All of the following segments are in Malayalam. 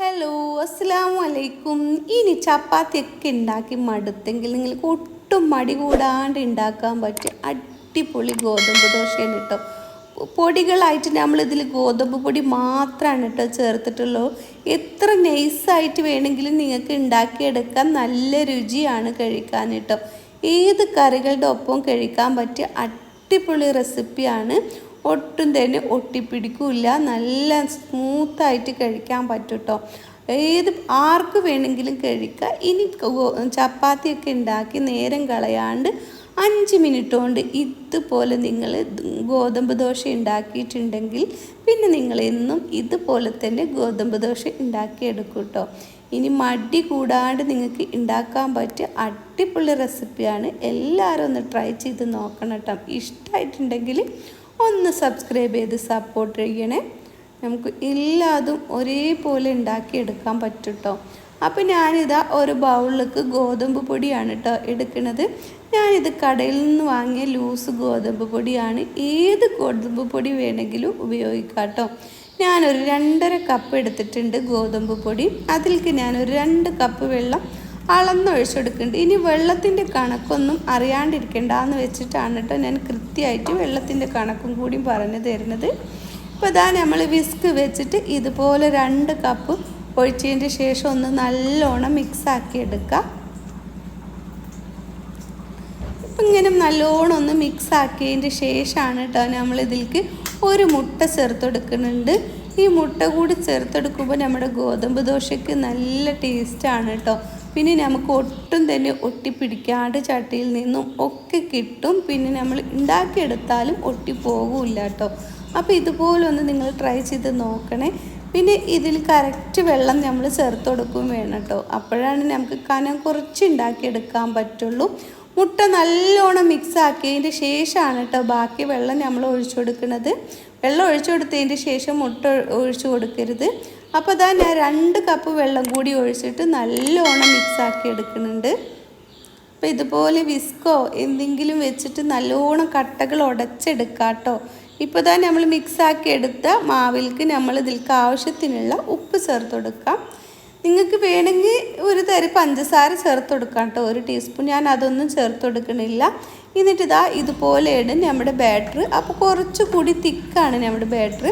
ഹലോ അസ്സാം വലൈക്കും ഇനി ചപ്പാത്തിയൊക്കെ ഉണ്ടാക്കി മടുത്തെങ്കിൽ നിങ്ങൾക്ക് ഒട്ടും മടി കൂടാണ്ട് ഉണ്ടാക്കാൻ പറ്റിയ അടിപൊളി ഗോതമ്പ് ദോശയാണ് കേട്ടോ. പൊടികളായിട്ട് നമ്മളിതിൽ ഗോതമ്പ് പൊടി മാത്രമാണ് കേട്ടോ ചേർത്തിട്ടുള്ളൂ. എത്ര നൈസായിട്ട് വേണമെങ്കിലും നിങ്ങൾക്ക് ഉണ്ടാക്കിയെടുക്കാൻ നല്ല രുചിയാണ് കഴിക്കാൻ കേട്ടോ. ഏത് കറികളുടെ ഒപ്പം കഴിക്കാൻ പറ്റിയ അടിപൊളി റെസിപ്പിയാണ് ഒട്ടും തന്നെ ഒട്ടിപ്പിടിക്കില്ല. നല്ല സ്മൂത്തായിട്ട് കഴിക്കാൻ പറ്റും കേട്ടോ ഏത് ആർക്ക് വേണമെങ്കിലും കഴിക്കാം. ഇനി ചപ്പാത്തിയൊക്കെ ഉണ്ടാക്കി നേരം കളയാണ്ട് അഞ്ച് മിനിറ്റ് കൊണ്ട് ഇതുപോലെ നിങ്ങൾ ഗോതമ്പ് ദോശ ഉണ്ടാക്കിയിട്ടുണ്ടെങ്കിൽ പിന്നെ നിങ്ങൾ എന്നും ഇതുപോലെ തന്നെ ഗോതമ്പ് ദോശ ഉണ്ടാക്കിയെടുക്കും കേട്ടോ ഇനി മടി കൂടാണ്ട് നിങ്ങൾക്ക് ഉണ്ടാക്കാൻ പറ്റിയ അടിപൊളി റെസിപ്പിയാണ് എല്ലാവരും ഒന്ന് ട്രൈ ചെയ്ത് നോക്കണം കേട്ടോ ഇഷ്ടമായിട്ടുണ്ടെങ്കിൽ ഒന്ന് സബ്സ്ക്രൈബ് ചെയ്ത് സപ്പോർട്ട് ചെയ്യണേ. നമുക്ക് എല്ലാതും ഒരേപോലെ ഉണ്ടാക്കിയെടുക്കാൻ പറ്റും കേട്ടോ അപ്പോൾ ഞാനിതാ ഒരു ബൗളിലേക്ക് ഗോതമ്പ് പൊടിയാണ് കേട്ടോ എടുക്കുന്നത് ഞാനിത് കടയിൽ നിന്ന് വാങ്ങിയ ലൂസ് ഗോതമ്പ് പൊടിയാണ്. ഏത് ഗോതമ്പ് പൊടി വേണമെങ്കിലും ഉപയോഗിക്കാം കേട്ടോ ഞാനൊരു രണ്ടര കപ്പ് എടുത്തിട്ടുണ്ട് ഗോതമ്പ് പൊടി. അതിലേക്ക് ഞാനൊരു രണ്ട് കപ്പ് വെള്ളം അളന്നൊഴിച്ചെടുക്കുന്നുണ്ട്. ഇനി വെള്ളത്തിന്റെ കണക്കൊന്നും അറിയാണ്ടിരിക്കണ്ടെന്ന് വെച്ചിട്ടാണ് കേട്ടോ ഞാൻ കൃത്യമായിട്ട് വെള്ളത്തിന്റെ കണക്കും കൂടി പറഞ്ഞു തരുന്നത്. ഇപ്പോൾ ഇതാ നമ്മൾ വിസ്ക് വെച്ചിട്ട് ഇതുപോലെ രണ്ട് കപ്പ് ഒഴിച്ചതിന്റെ ശേഷം ഒന്ന് നല്ലോണം മിക്സ് ആക്കി എടുക്കുക ഇപ്പം ഇങ്ങനെ നല്ലോണം ഒന്ന് മിക്സ് ആക്കിയതിന്റെ ശേഷമാണ് കേട്ടോ നമ്മളിതിലേക്ക് ഒരു മുട്ട ചേർത്തെടുക്കുന്നുണ്ട്. ഈ മുട്ട കൂടി ചേർത്തെടുക്കുമ്പോൾ നമ്മുടെ ഗോതമ്പ് ദോശയ്ക്ക് നല്ല ടേസ്റ്റാണ് കേട്ടോ പിന്നെ നമുക്ക് ഒട്ടും തന്നെ ഒട്ടിപ്പിടിക്കാണ്ട് ചട്ടിയിൽ നിന്നും ഒക്കെ കിട്ടും. പിന്നെ നമ്മൾ ഉണ്ടാക്കിയെടുത്താലും ഒട്ടിപ്പോകില്ല കേട്ടോ അപ്പോൾ ഇതുപോലെ ഒന്ന് നിങ്ങൾ ട്രൈ ചെയ്ത് നോക്കണേ. പിന്നെ ഇതിൽ കറക്റ്റ് വെള്ളം നമ്മൾ ചേർത്ത് കൊടുക്കും വേണം കേട്ടോ അപ്പോഴാണ് നമുക്ക് കനം കുറച്ച് ഉണ്ടാക്കിയെടുക്കാൻ പറ്റുള്ളൂ. മുട്ട നല്ലോണം മിക്സ് ആക്കിയതിന്റെ ശേഷമാണ് കേട്ടോ ബാക്കി വെള്ളം നമ്മൾ ഒഴിച്ചു കൊടുക്കുന്നത് വെള്ളം ഒഴിച്ചു കൊടുത്തതിന്റെ ശേഷം മുട്ട ഒഴിച്ചു കൊടുക്കരുത്. അപ്പോൾ അതാ ഞാൻ രണ്ട് കപ്പ് വെള്ളം കൂടി ഒഴിച്ചിട്ട് നല്ലോണം മിക്സ് ആക്കി എടുക്കുന്നുണ്ട്. അപ്പോൾ ഇതുപോലെ വിസ്കോ എന്തെങ്കിലും വെച്ചിട്ട് നല്ലോണം കട്ടകൾ ഉടച്ചെടുക്കാം കേട്ടോ ഇപ്പോൾ തന്നെ നമ്മൾ മിക്സാക്കി എടുത്ത മാവിൽക്ക് നമ്മൾ ഇതിൽക്ക് ആവശ്യത്തിനുള്ള ഉപ്പ് ചേർത്ത് കൊടുക്കാം. നിങ്ങൾക്ക് വേണമെങ്കിൽ ഒരു തരി പഞ്ചസാര ചേർത്ത് കൊടുക്കാം കേട്ടോ. ഒരു ടീസ്പൂൺ ഞാൻ അതൊന്നും ചേർത്ത് കൊടുക്കണില്ല. എന്നിട്ട് ഇതാ ഇതുപോലെയാണ് നമ്മുടെ ബാറ്റർ അപ്പോൾ കുറച്ചുകൂടി തിക്കാണ് നമ്മുടെ ബാറ്റർ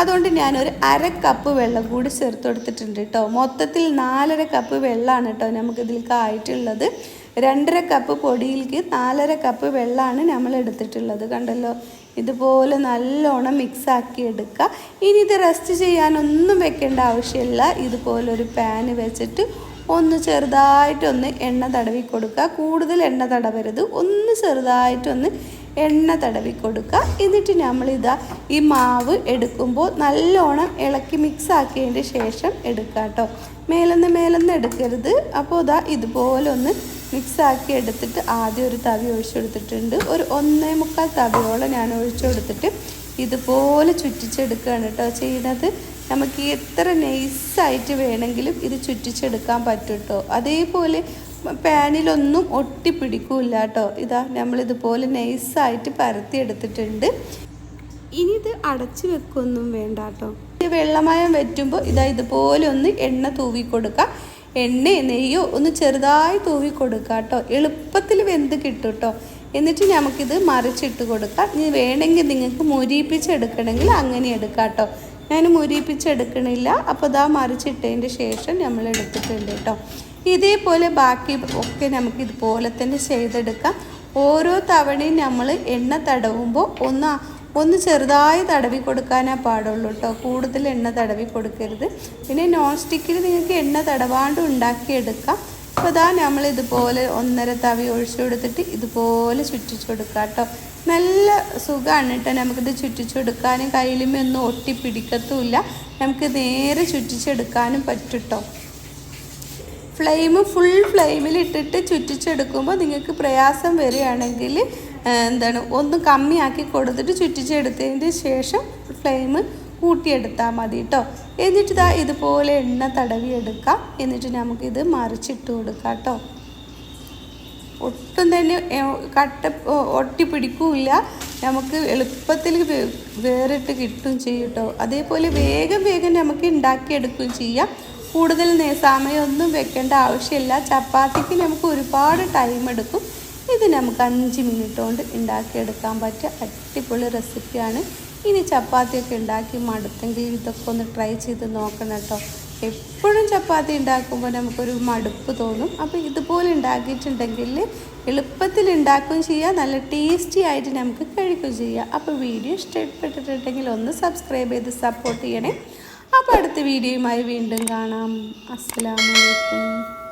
അതുകൊണ്ട് ഞാനൊരു അര കപ്പ് വെള്ളം കൂടി ചേർത്ത് കൊടുത്തിട്ടുണ്ട് കേട്ടോ മൊത്തത്തിൽ നാലര കപ്പ് വെള്ളമാണ് കേട്ടോ നമുക്ക് കായിട്ടുള്ളത് രണ്ടര കപ്പ് പൊടിയിലേക്ക് നാലര കപ്പ് വെള്ളമാണ് നമ്മൾ എടുത്തിട്ടുള്ളത് കണ്ടല്ലോ. ഇതുപോലെ നല്ലോണം മിക്സാക്കി എടുക്കുക ഇനി ഇത് റെസ്റ്റ് ചെയ്യാനൊന്നും വെക്കേണ്ട ആവശ്യമില്ല ഇതുപോലൊരു പാന് വെച്ചിട്ട് ഒന്ന് ചെറുതായിട്ടൊന്ന് എണ്ണ തടവി കൊടുക്കുക. കൂടുതൽ എണ്ണ തടവരുത്. ഒന്ന് ചെറുതായിട്ടൊന്ന് എണ്ണ തടവി കൊടുക്കുക. എന്നിട്ട് നമ്മളിതാ ഈ മാവ് എടുക്കുമ്പോൾ നല്ലോണം ഇളക്കി മിക്സ് ആക്കിയതിന്റെ ശേഷം എടുക്കുക കേട്ടോ. മേലൊന്ന് മേലൊന്ന് എടുക്കരുത്. അപ്പോൾ ഇതാ ഇതുപോലെ ഒന്ന് മിക്സ് ആക്കി എടുത്തിട്ട് ആദ്യം ഒരു തവി ഒഴിച്ചു കൊടുത്തിട്ടുണ്ട്. ഒരു ഒന്നേ മുക്കാൽ തവിയോളം ഞാൻ ഒഴിച്ചു കൊടുത്തിട്ട് ഇതുപോലെ ചുറ്റിച്ചെടുക്കുകയാണ് കേട്ടോ ചെയ്യുന്നത്. നമുക്ക് എത്ര നൈസായിട്ട് വേണമെങ്കിലും ഇത് ചുറ്റിച്ചെടുക്കാൻ പറ്റും അതേപോലെ പാനിലൊന്നും ഒട്ടിപ്പിടിക്കൂല കേട്ടോ ഇതാ നമ്മളിതുപോലെ നൈസായിട്ട് പരത്തിയെടുത്തിട്ടുണ്ട്. ഇനി ഇത് അടച്ചു വെക്കൊന്നും വേണ്ട കേട്ടോ ഇത് വെള്ളമയം വറ്റുമ്പോൾ ഇതാ ഇതുപോലെ ഒന്ന് എണ്ണ തൂവി കൊടുക്കുക എണ്ണ നെയ്യോ ഒന്ന് ചെറുതായി തൂവി കൊടുക്കുക കേട്ടോ എളുപ്പത്തിൽ വെന്ത് കിട്ടും കേട്ടോ എന്നിട്ട് നമുക്കിത് മറിച്ചിട്ട് കൊടുക്കാം. ഇനി വേണമെങ്കിൽ നിങ്ങൾക്ക് മുരിപ്പിച്ചെടുക്കണമെങ്കിൽ അങ്ങനെ എടുക്കാം കേട്ടോ ഞാൻ മുരിപ്പിച്ചെടുക്കണില്ല. അപ്പോൾ ഇതാ മറിച്ചിട്ടതിന്റെ ശേഷം നമ്മൾ എടുത്തിട്ടുണ്ട് കേട്ടോ. ഇതേപോലെ ബാക്കി ഒക്കെ നമുക്ക് ഇതുപോലെ തന്നെ ചെയ്തെടുക്കാം. ഓരോ തവണയും നമ്മൾ എണ്ണ തടവുമ്പോൾ ഒന്ന് ഒന്ന് ചെറുതായി തടവി കൊടുക്കാനേ പാടുള്ളൂ കേട്ടോ. കൂടുതൽ എണ്ണ തടവി കൊടുക്കരുത്. പിന്നെ നോൺ സ്റ്റിക്കിൽ നിങ്ങൾക്ക് എണ്ണ തടവാണ്ട് ഉണ്ടാക്കിയെടുക്കാം. അപ്പോൾ ഇതാ നമ്മൾ ഇതുപോലെ ഒന്നര തവി ഒഴിച്ചു കൊടുത്തിട്ട് ഇതുപോലെ ചുറ്റിച്ചു കൊടുക്കാം കേട്ടോ നല്ല സുഖമാണ് കേട്ടോ നമുക്കിത് ചുറ്റിച്ചു കൊടുക്കാനും കയ്യിലുമൊന്നും ഒട്ടിപ്പിടിക്കത്തുമില്ല. നമുക്ക് നേരെ ചുറ്റിച്ചെടുക്കാനും പറ്റും കേട്ടോ ഫ്ലെയിം ഫുൾ ഫ്ലെയിമിൽ ഇട്ടിട്ട് ചുറ്റിച്ചെടുക്കുമ്പോൾ നിങ്ങൾക്ക് പ്രയാസം വരികയാണെങ്കിൽ എന്താണ് ഒന്ന് കമ്മിയാക്കി കൊടുത്തിട്ട് ചുറ്റിച്ചെടുത്തതിന്റെ ശേഷം ഫ്ലെയിം കൂട്ടിയെടുത്താൽ മതി കേട്ടോ എന്നിട്ട് ഇതാ ഇതുപോലെ എണ്ണ തടവി എടുക്കാം എന്നിട്ട് നമുക്കിത് മറിച്ചിട്ട് കൊടുക്കാം കേട്ടോ. ഒട്ടും തന്നെ കട്ട ഒട്ടി ഒട്ടിപ്പിടിക്കൂല നമുക്ക് എളുപ്പത്തിൽ വേറിട്ട് കിട്ടും ചെയ്യും കേട്ടോ. അതേപോലെ വേഗം വേഗം നമുക്ക് ഉണ്ടാക്കിയെടുക്കുകയും ചെയ്യാം. കൂടുതൽ സമയമൊന്നും വെക്കേണ്ട ആവശ്യമില്ല. ചപ്പാത്തിക്ക് നമുക്ക് ഒരുപാട് ടൈം എടുക്കും. ഇത് നമുക്ക് അഞ്ച് മിനിറ്റ് കൊണ്ട് ഉണ്ടാക്കിയെടുക്കാൻ പറ്റിയ അടിപൊളി റെസിപ്പിയാണ് ഇനി ചപ്പാത്തിയൊക്കെ ഉണ്ടാക്കി മടുത്തെങ്കിൽ ഇതൊക്കെ ഒന്ന് ട്രൈ ചെയ്ത് നോക്കണം കേട്ടോ. എപ്പോഴും ചപ്പാത്തി ഉണ്ടാക്കുമ്പോൾ നമുക്കൊരു മടുപ്പ് തോന്നും. അപ്പോൾ ഇതുപോലെ ഉണ്ടാക്കിയിട്ടുണ്ടെങ്കിൽ എളുപ്പത്തിൽ ഉണ്ടാക്കുകയും ചെയ്യാം. നല്ല ടേസ്റ്റി ആയിട്ട് നമുക്ക് കഴിക്കുകയും ചെയ്യാം. അപ്പോൾ വീഡിയോ ഇഷ്ടപ്പെട്ടിട്ടുണ്ടെങ്കിൽ ഒന്ന് സബ്സ്ക്രൈബ് ചെയ്ത് സപ്പോർട്ട് ചെയ്യണേ. അപ്പോൾ അടുത്ത വീഡിയോയുമായി വീണ്ടും കാണാം. അസ്സലാമു അലൈക്കും.